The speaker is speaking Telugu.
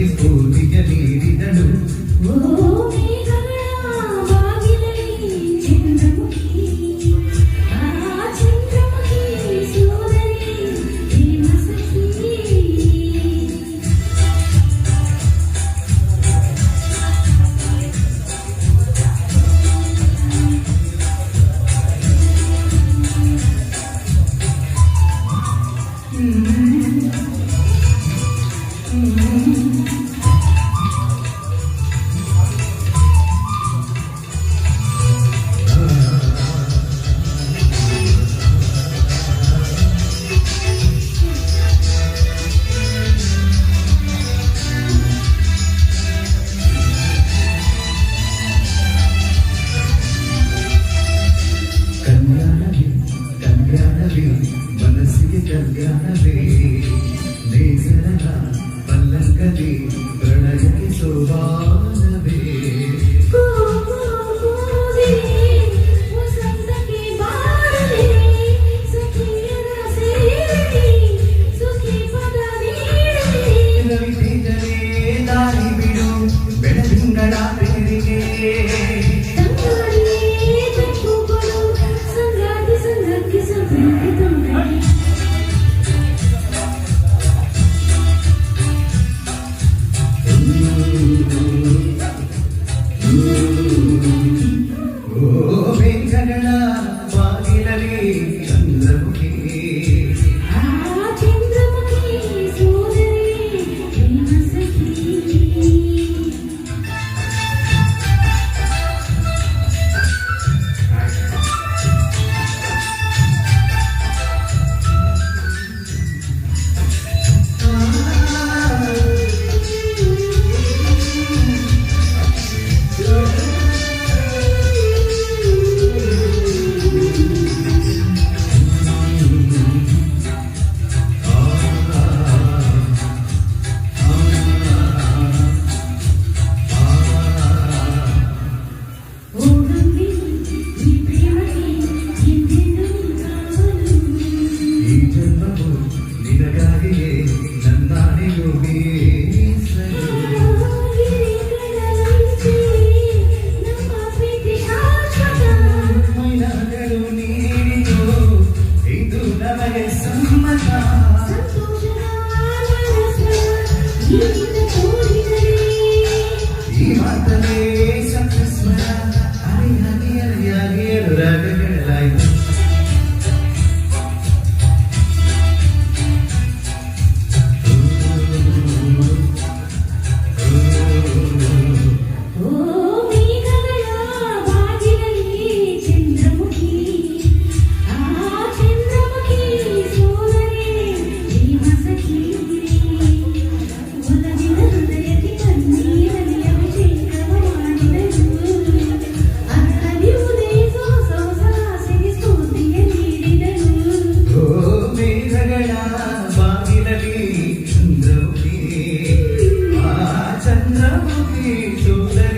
is good. గగనవే వేసన పల్లకది ప్రణయకి శోభా ఈ మాటనే చంద్రముఖి చూడ